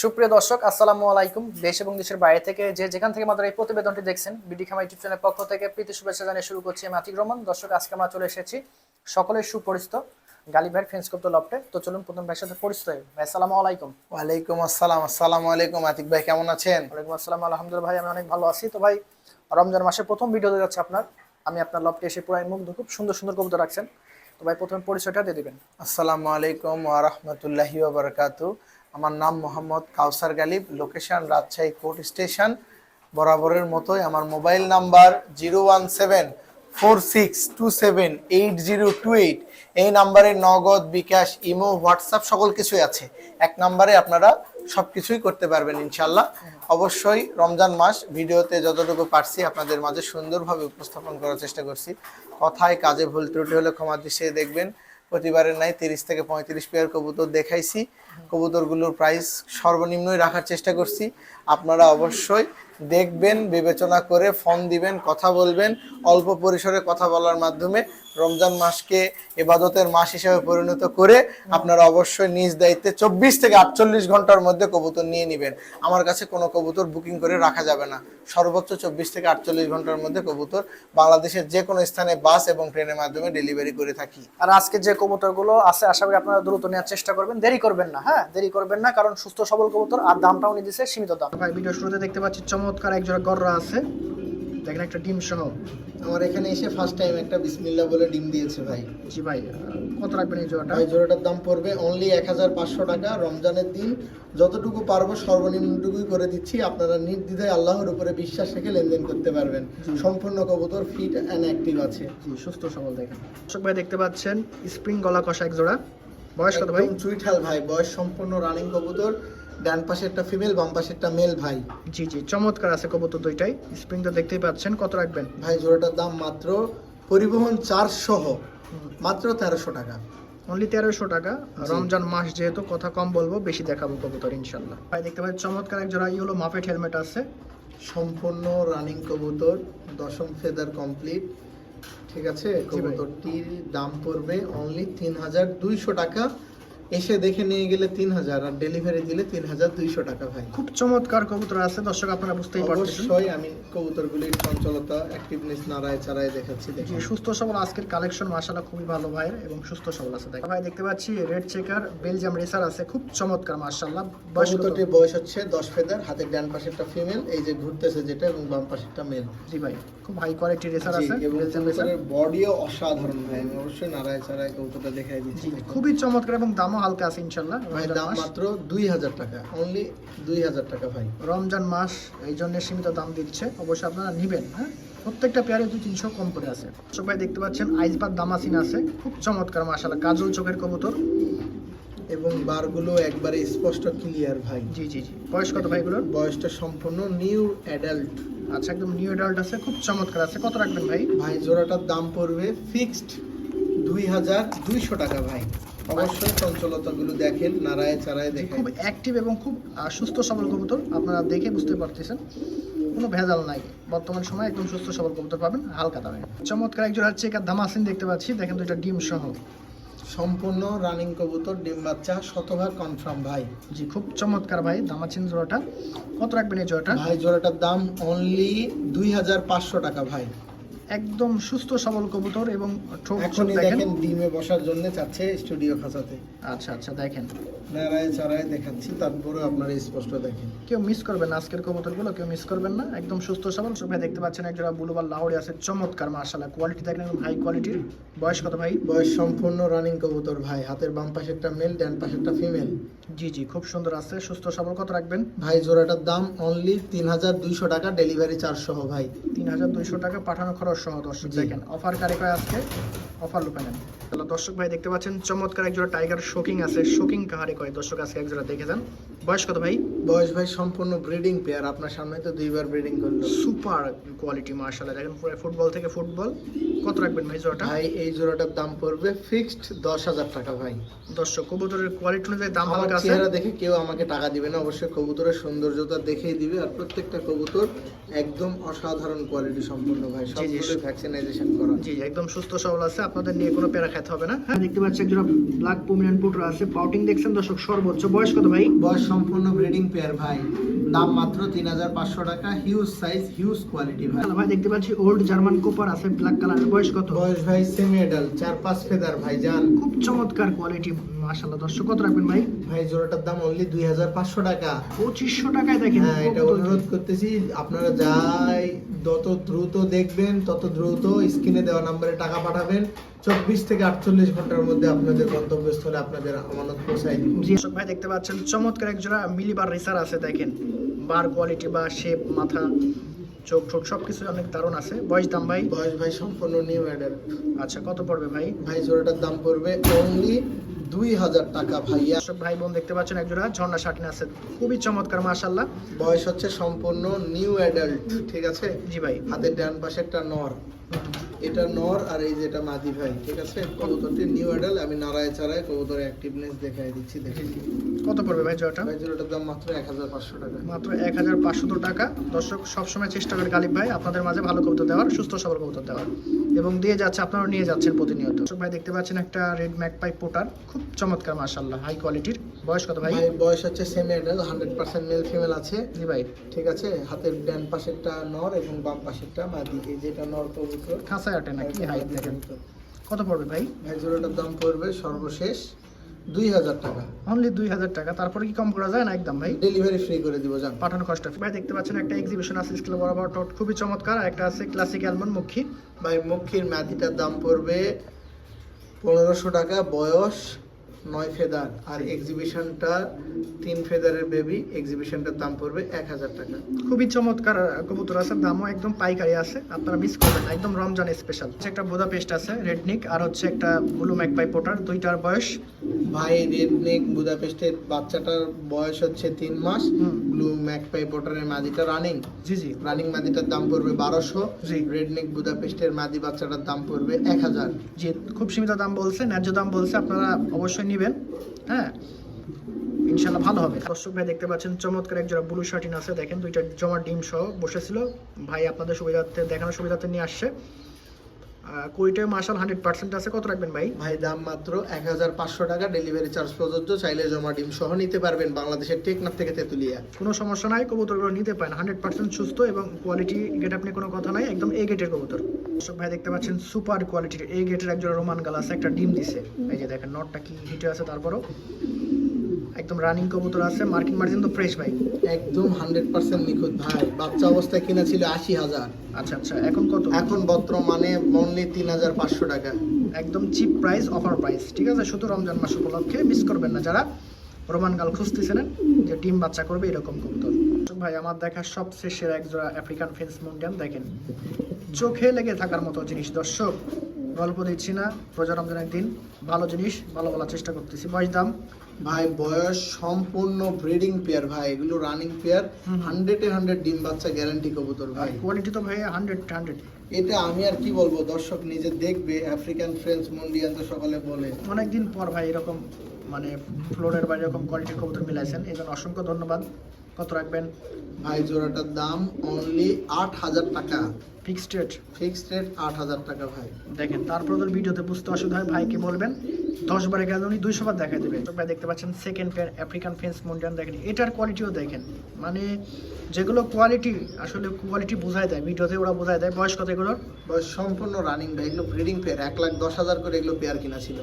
সুপ্রিয় দর্শক আসসালামু আলাইকুম। দেশ এবং দেশের বাইরে থেকে যে যেখান থেকে আমাদের এই প্রতিবেদনটি দেখছেন বিডি খামা ইউটিউব চ্যানেলের পক্ষ থেকে প্রীতি শুভেচ্ছা জানিয়ে শুরু করছি আমি আতিক রহমান। দর্শক আজকে আমরা চলে এসেছি সকলের সুপরিচিত গালি ভাইয়ের ফ্রেন্স করতে লপটে তো চলুন প্রথম ভাইয়ের সাথে পরিচিত হই। ভাই আসসালামু আলাইকুম। ওয়ালাইকুম আসসালাম। আসসালামু আলাইকুম আতিক ভাই কেমন আছেন? ওয়ালাইকুম আসসালাম আলহামদুলিল্লাহ ভাই আমি অনেক ভালো আছি। তো ভাই রমজান মাসের প্রথম ভিডিও যাচ্ছে আপনার। আমি আপনার লপটে এসে পুরাই মুগ্ধ খুব সুন্দর সুন্দর কবিতা রাখছেন। তো ভাই প্রথমে পরিচয়টা দিয়ে দিবেন। আসসালামু আলাইকুম ওয়া রাহমাতুল্লাহি ওয়া বারাকাতু আমার নাম Mohammad Kawsar Galib location Rajshahi court station বরাবরের মতোই আমার mobile number zero one seven four six two seven eight zero two eight এই নাম্বারে নগদ, বিকাশ ইমো হোয়াটসঅ্যাপ সকল কিছুই আছে। এক নাম্বারে আপনারা সব কিছুই করতে পারবেন ইনশাল্লাহ অবশ্যই রমজান মাস, ভিডিওতে যতটুকু পারছি আপনাদের মাঝে সুন্দরভাবে উপস্থাপন করার চেষ্টা করছি। কথায় কাজে ভুল ত্রুটি হলে ক্ষমা দৃষ্টিতে দেখবেন। প্রতিবারের নাই তিরিশ থেকে পঁয়ত্রিশ পেয়ার কবুতর দেখাইছি। কবুতরগুলোর প্রাইস সর্বনিম্নই রাখার চেষ্টা করছি। আপনারা অবশ্যই দেখবেন, বিবেচনা করে ফোন দিবেন, কথা বলবেন, অল্প পরিসরে কথা বলার মাধ্যমে রমজান মাসকে এবাদতের মাস হিসেবে পরিণত করে আপনারা অবশ্যই নিজ দায়িত্বে চব্বিশ থেকে আটচল্লিশ ঘণ্টার মধ্যে কবুতর নিয়ে নেবেন। আমার কাছে কোনো কবুতর বুকিং করে রাখা যাবে না। সর্বোচ্চ চব্বিশ থেকে আটচল্লিশ ঘণ্টার মধ্যে কবুতর বাংলাদেশের যে কোনো স্থানে বাস এবং ট্রেনের মাধ্যমে ডেলিভারি করে থাকি। আর আজকে যে কবুতরগুলো আছে আশা করি আপনারা দ্রুত নেওয়ার চেষ্টা করবেন। দেরি করবেন না হ্যাঁ? দেরি করবেন না কারণ সুস্থ সবল কবুতর আর দামটাও নিয়ে দিচ্ছে সীমিত দাম। ভাই ভিডিও শুরুতে দেখতে পাচ্ছি চমৎকার এক জোড়া গররা আছে। দেখেন একটা ডিম সহ আমার এখানে এসে ফার্স্ট টাইম একটা বিসমিল্লা বলে ডিম দিয়েছে ভাই। জি ভাই কত রাখবেন এই জোড়াটা? ভাই জোড়াটার দাম পড়বে অনলি এক হাজার পাঁচশো টাকা। রমজানের দিন যতটুকু পারব সর্বনিম্নটুকুই করে দিচ্ছি। আপনারা নির্দ্বিধায় আল্লাহর উপরে বিশ্বাস রেখে লেনদেন করতে পারবেন। সম্পূর্ণ কবুতর ফিট অ্যান্ড অ্যাক্টিভ আছে। জি সুস্থ সবল দেখেন। দর্শক ভাই দেখতে পাচ্ছেন স্প্রিং গলা কষা এক জোড়া। বয়স কত ভাই? চুইঠাল ভাই বয়স সম্পূর্ণ রানিং কবুতর। ডান পাশে একটা ফিমেল বাম পাশে একটা মেল ভাই। জি জি চমৎকার আছে কবুতর দুইটাই। স্প্রিং তো দেখতেই পাচ্ছেন কত রাখবেন? ভাই জোড়াটার দাম মাত্র পরিবহন চার্জ সহ মাত্র তেরোশো টাকা। অনলি তেরোশো টাকা। রমজান মাস যেহেতু কথা কম বলব বেশি দেখাবো কবুতর ইনশাল্লাহ। ভাই দেখতে পাচ্ছেন চমৎকার এক জোড়া ইয়েলো মাফেট হেলমেট আছে। সম্পূর্ণ রানিং কবুতর দশম ফেদার কমপ্লিট ঠিক আছে। কবুতরটির দাম পড়বে অনলি তিন হাজার দুইশো টাকা। এসে দেখে নিয়ে গেলে তিন হাজার আর ডেলিভারি দিলে তিন হাজার দুইশো টাকা ভাই। খুব চমৎকার কবুতর আছে দর্শক আপনারা বুঝতেই পারতেছেন। অবশ্যই আমি কবুতরগুলির চঞ্চলতা অ্যাক্টিভনেস নাড়ায় চাড়ায় দেখাচ্ছি জি দেখুন সুস্থ সবল আজকের কালেকশন মাশাআল্লাহ খুবই ভালো ভাইয়ের এবং সুস্থ সবল আছে। দেখেন ভাই দেখতে পাচ্ছি রেড চেকার বেলজিয়াম রেসার আছে খুব চমৎকার মাশাআল্লাহ। বয়স কত? কবুতরটির বয়স হচ্ছে দশ ফেদার হাতের ডান পাশেরটা ফিমেল এই যে ঘুরতেছে যেটা এবং বাম পাশেরটা মেল জি ভাই খুব হাই কোয়ালিটির রেসার আছে বেলজিয়াম রেসার কবুতরের বডিও অসাধারণ ভাই আমি অবশ্যই নাড়ায় চাড়ায় কবুতরটা দেখাই দিচ্ছি। খুবই চমৎকার এবং দামও হালকা আছে ইনশাআল্লাহ ভাই দাম মাত্র দুই হাজার টাকা। অনলি দুই হাজার টাকা ভাই। রমজান মাস এই জন্য সীমিত দাম দিচ্ছে। অবশ্যই আপনারা নেবেন হ্যাঁ? প্রত্যেকটা পেয়ারে দুই তিনশো কম করে আছে। সবাই দেখতে পাচ্ছেন আইসবাদ দামাসিন আছে। খুব চমৎকার মাশাআল্লাহ। কাজল চোখের কবুতর। এবং বারগুলো একবারে স্পষ্ট ক্লিয়ার ভাই। জি জি জি। বয়স কত ভাইগুলোর বয়সটা সম্পূর্ণ নিউ অ্যাডাল্ট। আচ্ছা একদম নিউ অ্যাডাল্ট আছে। খুব চমৎকার আছে। কত রাখবেন ভাই? ভাই জোড়াটার দাম পড়বে ফিক্সড দুই হাজার দুইশো টাকা ভাই। অবশ্যই চঞ্চলতাগুলো দেখেন নাড়ায় চাড়ায় দেখেন। খুব অ্যাক্টিভ এবং খুব সুস্থ সবল কবুতর। আপনারা দেখে বুঝতে পারতেছেন কোনো ভেজাল নাই। বর্তমান সময় একদম সুস্থ সবল কবুতর পাবেন হালকা দামে চমৎকার একজন হচ্ছে একটা দামাসিন দেখতে পাচ্ছি। দেখেন দুইটা ডিম সহ। সম্পূর্ণ রানিং কবুতর ডিম বাচ্চা শতভাগ কনফার্ম ভাই। জি খুব চমৎকার ভাই দামাচিন জোড়াটা। কত রাখবেন এই জোড়াটা? ভাই জোড়াটার দাম অনলি দুই হাজার পাঁচশো টাকা ভাই। একদম সুস্থ সবল কবুতর এবং এখনই দেখেন। ডিমে বসার জন্য চাচ্ছে স্টুডিও খাঁচাতে। আচ্ছা আচ্ছা দেখেন। নাড়ায় চাড়ায় দেখাচ্ছি তারপরে আপনারা স্পষ্ট দেখেন। কেউ মিস করবেন আজকের কবুতরগুলো কেউ মিস করবেন না। একদম সুস্থ সবল। সবাই দেখতে পাচ্ছেন একজোড়া বুলুবার লাহড়ি আছে চমৎকার মার্শাল্লাহ কোয়ালিটি দেখেন হাই কোয়ালিটির বয়স কত ভাই? বয়স সম্পূর্ণ রানিং কবুতর ভাই। হাতের বাম পাশে একটা মেল ডান পাশে একটা ফিমেল জি জি খুব সুন্দর আছে সুস্থ সবল। কত রাখবেন? ভাই জোড়াটার দাম অনলি তিন হাজার দুইশো টাকা ডেলিভারি চার্জ সহ ভাই। তিন হাজার দুইশো টাকা পাঠানো খরচ। সহ দর্শক দেখেন। অফার কারে কয় আজকে? অফার লুপে নেন। তাহলে দর্শক ভাই দেখতে পাচ্ছেন চমৎকার একজোড়া টাইগার শোকিং আছে। শোকিং কাহারে কয়? দর্শক আজকে একজোড়া দেখে যান। বয়স কত ভাই? বয়স ভাই সম্পূর্ণ ব্রিডিং পেয়ার আপনার সামনে তো দুইবার ব্রিডিং করল। সুপার কোয়ালিটি মার্শাল্লাহ দেখেন পুরো ফুটবল থেকে ফুটবল কত রাখবেন ভাই জোড়াটা? ভাই এই জোড়াটার দাম পড়বে ফিক্সড দশ হাজার টাকা ভাই। দর্শক কবুতরের কোয়ালিটি অনুযায়ী দাম আমার হালকা আছে? চেহারা দেখে কেউ আমাকে টাকা দিবে না। অবশ্যই কবুতরের সৌন্দর্যতা দেখেই দিবে। আর প্রত্যেকটা কবুতর একদম অসাধারণ কোয়ালিটি সম্পূর্ণ ভাই। জি, জি। ভ্যাকসিনাইজেশন করা জি জি, একদম সুস্থ সবল আছে আপনাদের নিয়ে কোনো প্যারা খাইতে হবে না হ্যাঁ? দেখতে পাচ্ছি একজোড়া ব্ল্যাক পোমিনান পুটর আছে পাউটিং দেখছেন দর্শক সর্বোচ্চ। বয়স কত ভাই? বয়স সম্পূর্ণ ব্রিডিং পেয়ার ভাই। দাম মাত্র তিন হাজার পাঁচশো টাকা হিউজ সাইজ হিউজ কোয়ালিটি ভাই। ভাই দেখতে পাচ্ছি ওল্ড জার্মান কোপার আছে ব্ল্যাক কালারের বয়স কত? বয়স ভাই সেমি এডাল চার পাঁচ ফেদার ভাই যান খুব চমৎকার কোয়ালিটি মাশাআল্লাহ দর্শক কত রাখবেন ভাই? ভাই জোড়াটার দাম অনলি দুই হাজার পাঁচশো টাকা। পঁচিশশো টাকায় দেখেন হ্যাঁ এটা অনুরোধ করতেছি আপনারা যাই যত দ্রুত দেখবেন তত দ্রুত স্ক্রিনে দেওয়া নম্বরে টাকা পাঠাবেন। চব্বিশ থেকে আটচল্লিশ ঘণ্টার মধ্যে আপনাদের গন্তব্যস্থলে আপনাদের আমানত পৌঁছায় দিব। দর্শক ভাই দেখতে পাচ্ছেন চমৎকার একজোড়া মিলিবার রেসার আছে দেখেন। বার কোয়ালিটি বা শেপ মাথা চোখ ঠোক সবকিছু অনেক দারুণ আছে। বয়স দাম ভাই? বয়স ভাই সম্পূর্ণ নিউ অ্যাডাল আচ্ছা কত পড়বে ভাই? ভাই জোড়াটার দাম পড়বে অনলি দুই হাজার টাকা ভাইয়া। সব ভাই বোন দেখতে পাচ্ছেন একজোড়া ঝর্ণা শাটিন আছে খুবই চমৎকার মাশাআল্লাহ। বয়স হচ্ছে সম্পূর্ণ নিউ অ্যাডাল্ট ঠিক আছে? জি ভাই। হাতের ডান পাশে একটা নর। এটা নর আর এই যে এটা মাদি ভাই ঠিক আছে? কবুতরটি নিউ অ্যাডাল আমি নাড়ায় চাড়ায় কবুতরের অ্যাক্টিভনেস দেখাই দিচ্ছি দেখে কত পড়বে ভাই জোড়াটা ভাই জোড়াটার দাম মাত্র এক হাজার পাঁচশো টাকা। মাত্র এক হাজার পাঁচশত টাকা। দর্শক সবসময় চেষ্টা করে গালিব ভাই আপনাদের মাঝে ভালো কবুতর দেওয়ার সুস্থ সবল কবুতর দেওয়ার। এবং দিয়ে যাচ্ছে আপনারা নিয়ে যাচ্ছেন প্রতিনিয়ত। দর্শক ভাই দেখতে পাচ্ছেন একটা রেড ম্যাক পাই পোটার। খুব চমৎকার মাশাল্লাহ হাই কোয়ালিটির বয়স কত ভাই? ভাই বয়স হচ্ছে semi adult hundred percent male female আছে। জি ভাই। ঠিক আছে? হাতের ডান পাশেরটা নর এবং বাম পাশেরটা মাদি। এই যেটা নর কবুতর। খাঁচায় আটে নাকি হাই দেখেন? কত পড়বে ভাই? ভাই জোড়াটার দাম পড়বে সর্বশেষ দুই হাজার টাকা। অনলি দুই হাজার টাকা। তারপরে কি কম করা যায় না একদম ভাই? ডেলিভারি ফ্রি করে দিব যান পাঠানো কষ্ট। ভাই দেখতে পাচ্ছেন একটা এক্সিবিশন আছে স্কেল বরাবর টোট খুবই চমৎকার। একটা আছে ক্লাসিক অ্যালমন্ড মুখী ভাই মুখীর ম্যাথিটার দাম পড়বে পনেরোশো টাকা বয়স নয় ফেদার আর এক্সিবিশনটা তিন ফেদারের বেবি এক্সিবিশনটার দাম পড়বে এক হাজার টাকা। খুবই চমৎকার কবুতর আছে দামও একদম পাইকারি আছে আপনারা মিস করবেন না একদম রমজান স্পেশাল একটা বোদা পেস্ট আছে রেডনিক আর হচ্ছে একটা ব্লু ম্যাকপাই পোটার দুইটার বয়স। ভাই রেডনেক বুদাপেস্টের বাচ্চাটার বয়স হচ্ছে তিন মাস। ব্লু ম্যাকপাই বোটারের মাদিটা রানিং জি জি। রানিং মাদিটার দাম পড়বে বারোশো জি। রেডনিক রেডনেক বুদাপেস্টের মাদি বাচ্চাটার দাম পড়বে এক হাজার। জি খুব সীমিত দাম বলছে ন্যায্য দাম বলছে আপনারা অবশ্যই নেবেন হ্যাঁ? ইনশাল্লাহ ভালো হবে। দর্শক ভাই দেখতে পাচ্ছেন, চমৎকার এক জোড়া ব্লু শার্টিন আছে দেখেন দুইটা জমা ডিম সহ বসেছিল। ভাই আপনাদের সুবিধার্থে, দেখানোর সুবিধার্থে নিয়ে আসছে। কুড়িটায় মার্শাল হান্ড্রেড পার্সেন্ট আছে। কত রাখবেন ভাই? ভাই দাম মাত্র এক হাজার পাঁচশো টাকা। ডেলিভারি চার্জ প্রযোজ্য। চাইলে জমা ডিম সহ নিতে পারবেন বাংলাদেশের টেকনাফ থেকে তেতুলিয়া। কোনো সমস্যা নাই কবুতরগুলো নিতে পারেন। হান্ড্রেড পার্সেন্ট সুস্থ এবং কোয়ালিটি গেট আপনি কোনো কথা নাই একদম এ গেটের কবুতর। দর্শক ভাই দেখতে পাচ্ছেন সুপার কোয়ালিটির এই গেটের একজন রোমান গাল আছে একটা ডিম দিছে। এই যে দেখেন নটটা কি হিটে আছে তারপরও। একদম রানিং কবুতর আছে মার্কিং মার্জিন তো ফ্রেশ ভাই। একদম হান্ড্রেড পার্সেন্ট নিখুঁত ভাই। বাচ্চা অবস্থায় কিনা ছিল আশি হাজার। আচ্ছা আচ্ছা এখন কত? এখন বর্তমানে অনলি তিন হাজার পাঁচশো টাকা। একদম চিপ প্রাইস অফার প্রাইস ঠিক আছে? শুধু রমজান মাস উপলক্ষে মিস করবেন না। যারা রোমান গাল খুঁজতেছিলেন যে ডিম বাচ্চা করবে এরকম কবুতর। ভাই আমার দেখা সবচেয়ে সেরা একজোড়া আফ্রিকান ফেন্স মুন্ডিয়ান দেখেন। চোখে লেগে থাকার মতো জিনিস। দর্শক গল্প দিচ্ছি না। রোজা রমজানের দিন ভালো জিনিস ভালো বলার চেষ্টা করতেছি। বয়স দাম? ভাই বয়স সম্পূর্ণ ব্রিডিং পেয়ার ভাই। এগুলো রানিং পেয়ার হান্ড্রেড হান্ড্রেডে হান্ড্রেড ডিম বাচ্চা গ্যারান্টি কবুতর ভাই। কোয়ালিটি তো ভাই হান্ড্রেড হান্ড্রেড এটা আমি আর কি বলব দর্শক নিজে দেখবে আফ্রিকান ফ্রেন্স মন্ডিয়ান তো সকালে বলে। অনেকদিন পর ভাই এরকম মানে ফ্লোরের বাইরে এরকম কোয়ালিটির কবুতর মিলাইছেন। এই জন্য অসংখ্য ধন্যবাদ। কত রাখবেন? ভাই জোড়াটার দাম অনলি আট হাজার টাকা। ফিক্সড রেট ফিক্সড রেট আট হাজার টাকা ভাই। দেখেন তারপর ভিডিওতে বুঝতে অসুবিধা হয় ভাইকে বলবেন। দশ বারে গেলে উনি দুইশো বার দেখাই দেবে। তো ভাই দেখতে পাচ্ছেন সেকেন্ড পেয়ার আফ্রিকান ফেন্স মুন্ডিয়ান দেখেন। এটার কোয়ালিটিও দেখেন। মানে যেগুলো কোয়ালিটি আসলে কোয়ালিটি বোঝায় দেয় ভিডিওতে ওরা বোঝায় দেয়। বয়স কত এগুলোর? বয়স সম্পূর্ণ রানিং ভাই এগুলো ব্রিডিং পেয়ার এক লাখ দশ হাজার করে এগুলো পেয়ার কিনা ছিল।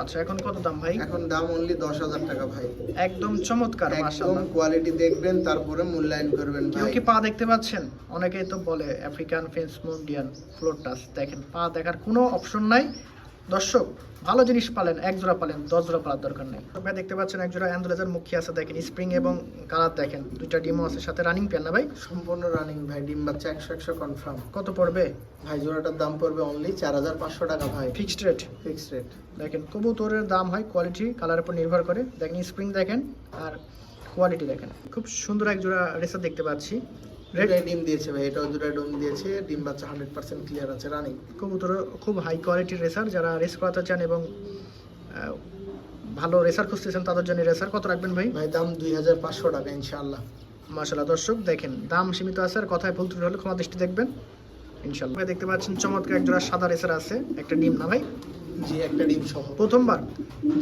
আচ্ছা এখন কত দাম ভাই? এখন দাম অনলি দশ হাজার টাকা ভাই। একদম চমৎকার একদম কোয়ালিটি দেখবেন তারপরে মূল্যায়ন করবেন কেউ কি পা দেখতে পাচ্ছেন? অনেকেই তো বলে আফ্রিকান ফেন্স মন্ডিয়ান ফ্লোর টাচ দেখেন পা দেখার কোনো অপশন নাই। দর্শক ভালো জিনিস পালেন এক জোড়া পালেন দশ জোড়া পালার দরকার নেই। ভাই দেখতে পাচ্ছেন এক জোড়া অ্যান্ডোলেজার মুখী আছে দেখেন স্প্রিং এবং কালার দেখেন দুইটা ডিমও আছে সাথে রানিং পেন না ভাই? সম্পূর্ণ রানিং ভাই ডিম বাচ্চা একশো একশো কনফার্ম কত পড়বে? ভাই জোড়াটার দাম পড়বে অনলি চার হাজার পাঁচশো টাকা ভাই। ফিক্সড রেট ফিক্সড রেট দেখেন কবুতরের দাম হয় কোয়ালিটি কালার উপর নির্ভর করে। দেখেন স্প্রিং দেখেন আর কোয়ালিটি দেখেন। খুব সুন্দর এক জোড়া রেসার দেখতে পাচ্ছি? দুটাই ডিম দিয়েছে ভাই এটাও দুটাই ডিম দিয়েছে ডিম বাচ্চা হান্ড্রেড পার্সেন্ট ক্লিয়ার আছে রানিং কবুতর খুব হাই কোয়ালিটির রেসার যারা রেস করাতে চান এবং ভালো রেসার খুঁজতেছেন তাদের জন্য রেসার কত রাখবেন ভাই? ভাই দাম দুই হাজার পাঁচশো টাকা ইনশাল্লাহ মাশাল্লাহ দর্শক দেখেন দাম সীমিত আছে আর কথায় ভুল ত্রুটি হলে ক্ষমা দৃষ্টি দেখবেন। ইনশাল্লাহ ভাই দেখতে পাচ্ছেন চমৎকার একজোড়া সাদা রেসার আছে একটা ডিম না ভাই? জি একটা ডিম সহ। প্রথমবার?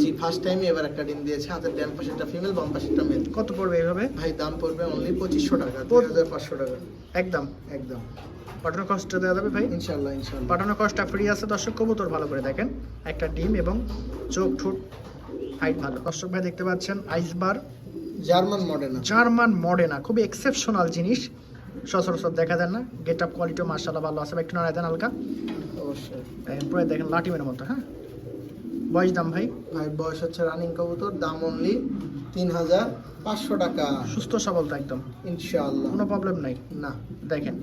জি ফার্স্ট টাইমে এবার একটা ডিম দিয়েছে। হাতের ডান পাশেরটা ফিমেল বাম পাশেরটা মেল কত পড়বে এইভাবে ভাই দাম পড়বে অনলি পঁচিশশো টাকা দুই হাজার পাঁচশো টাকা। একদম। একদম। পাঠানো কষ্ট দেওয়া যাবে ভাই? ইনশাল্লাহ ইনশাল্লাহ পাঠানো কষ্টটা ফ্রি আছে দর্শক কবুতর ভালো করে দেখেন। একটা ডিম এবং চোখ ঠোঁট হাইট ভালো। দর্শক ভাই দেখতে পাচ্ছেন ice bar German model German Modena খুবই এক্সেপশনাল জিনিস। সচরাচর দেখা যায় না। গেট আপ কোয়ালিটিও মার্শাল্লাহ ভালো আছে। বা একটু নাড়ায় দেন হালকা। অবশ্যই দেখেন পুরো দেখেন লাটিমের মতো হ্যাঁ? বয়স দাম ভাই? ভাই বয়স হচ্ছে রানিং কবুতর দাম অনলি তিন হাজার পাঁচশো টাকা। সুস্থ সবল তো একদম। ইনশাআল্লাহ। কোনো প্রবলেম নাই? না। দেখেন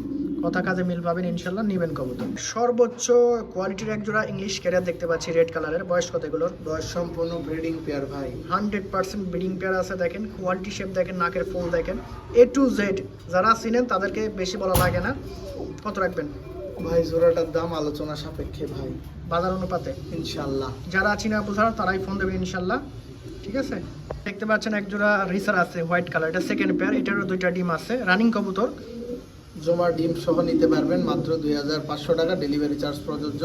কথা কাজে মিল পাবেন ইনশাল্লাহ নিবেন কবুতর। সর্বোচ্চ কোয়ালিটির এক জোড়া ইংলিশ ক্যারিয়ার দেখতে পাচ্ছি রেড কালারের বয়স কত এগুলোর? বয়স সম্পূর্ণ ব্রিডিং পেয়ার ভাই। হান্ড্রেড পার্সেন্ট ব্রিডিং পেয়ার আছে দেখেন। কোয়ালিটি শেপ দেখেন নাকের ফুল দেখেন। এ টু জেড যারা চিনেন তাদেরকে বেশি বলা লাগে না। কত রাখবেন? ভাই, জোড়াটার দাম আলোচনা সাপেক্ষে ভাই। বাজার অনুপাতে ইনশাল্লাহ যারা চিনা বোঝার তারাই ফোন দেবে ইনশাল্লাহ ঠিক আছে? দেখতে পাচ্ছেন এক জোড়া রিসার আছে হোয়াইট কালার এটা সেকেন্ড পেয়ার এটারও দুইটা ডিম আছে। রানিং কবুতর। জমা ডিম সহ নিতে পারবেন মাত্র দুই হাজার পাঁচশো টাকা ডেলিভারি চার্জ প্রযোজ্য।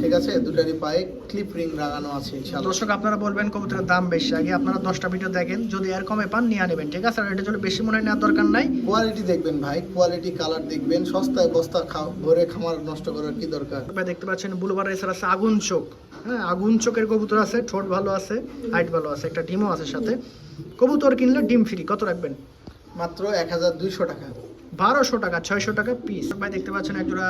ঠিক আছে দুটারই পায়ে ক্লিপ রিং লাগানো আছে দর্শক আপনারা বলবেন কবুতরের দাম বেশি। আগে আপনারা দশটা ভিডিও দেখেন যদি এর কমে পান নিয়ে নেবেন ঠিক আছে? আর এটা যদি বেশি মনে নেওয়ার দরকার নাই। কোয়ালিটি দেখবেন ভাই কোয়ালিটি কালার দেখবেন সস্তায় বস্তা ভরে খামার নষ্ট করার কি দরকার? ভাই দেখতে পাচ্ছেন বুলবার রেসার আছে আগুন চোখ। হ্যাঁ আগুন চোখের কবুতর আছে ঠোঁট ভালো আছে হাইট ভালো আছে একটা ডিমও আছে সাথে। কবুতর কিনলে ডিম ফ্রি কত রাখবেন? মাত্র এক হাজার দুইশো টাকা। বারোশো টাকা ছয়শো টাকা পিস ভাই দেখতে পাচ্ছেন একজোড়া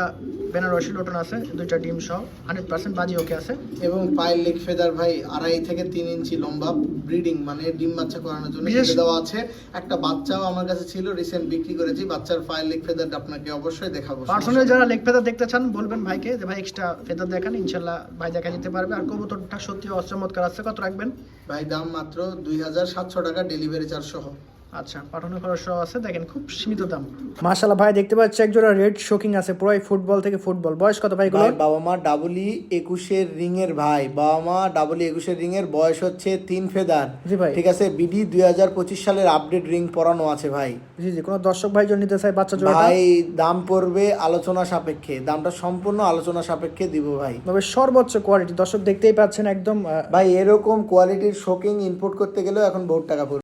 বেনারসি লোটন আছে দুইটা ডিম সহ হান্ড্রেড পার্সেন্ট বাজি ওকে আছে। এবং পায়ের লেগ ফেদার ভাই আড়াই থেকে তিন ইঞ্চি লম্বা ব্রিডিং মানে ডিম বাচ্চা করানোর জন্য দেওয়া আছে। একটা বাচ্চাও আমার কাছে ছিল রিসেন্ট বিক্রি করেছি বাচ্চার পায়ের লেগ ফেদারটা আপনাকে অবশ্যই দেখাবো। পার্সোনাল যারা লেগ ফেদার দেখতে চান বলবেন ভাইকে যে ভাই এক্সট্রা ফেদার দেখান ইনশাল্লাহ ভাই দেখা যেতে পারবে। আর কবুতরটা সত্যি অচমৎকার আছে কত রাখবেন? ভাই দাম মাত্র দুই হাজার সাতশো টাকা ডেলিভারি চার্জ সহ। আচ্ছা পাঠানো খরচ আছে। দেখেন খুব সীমিত দাম। মাশাল্লাহ ভাই দেখতে পাচ্ছি একজোড়া রেড শোকিং আছে। পুরাই ফুটবল থেকে ফুটবল। বয়স কত ভাই ভাই বাবা মা ডাবলি একুশের রিং এর ভাই। বাবা মা ডাবলি একুশের রিং এর বয়স হচ্ছে তিন ফেদার। জি ভাই। ঠিক আছে বিডি দুই হাজার পঁচিশ সালের আপডেট রিং পরানো আছে ভাই। জি জি কোনো দর্শক ভাই জন্য নিতে চাই বাচ্চা জোড়াটা? ভাই দাম পড়বে আলোচনা সাপেক্ষে। দামটা সম্পূর্ণ আলোচনা সাপেক্ষে দিব ভাই। তবে সর্বোচ্চ কোয়ালিটি দর্শক দেখতেই পাচ্ছেন একদম ভাই এরকম কোয়ালিটির শোকিং ইম্পোর্ট করতে গেলেও এখন বহুত টাকা পড়বে।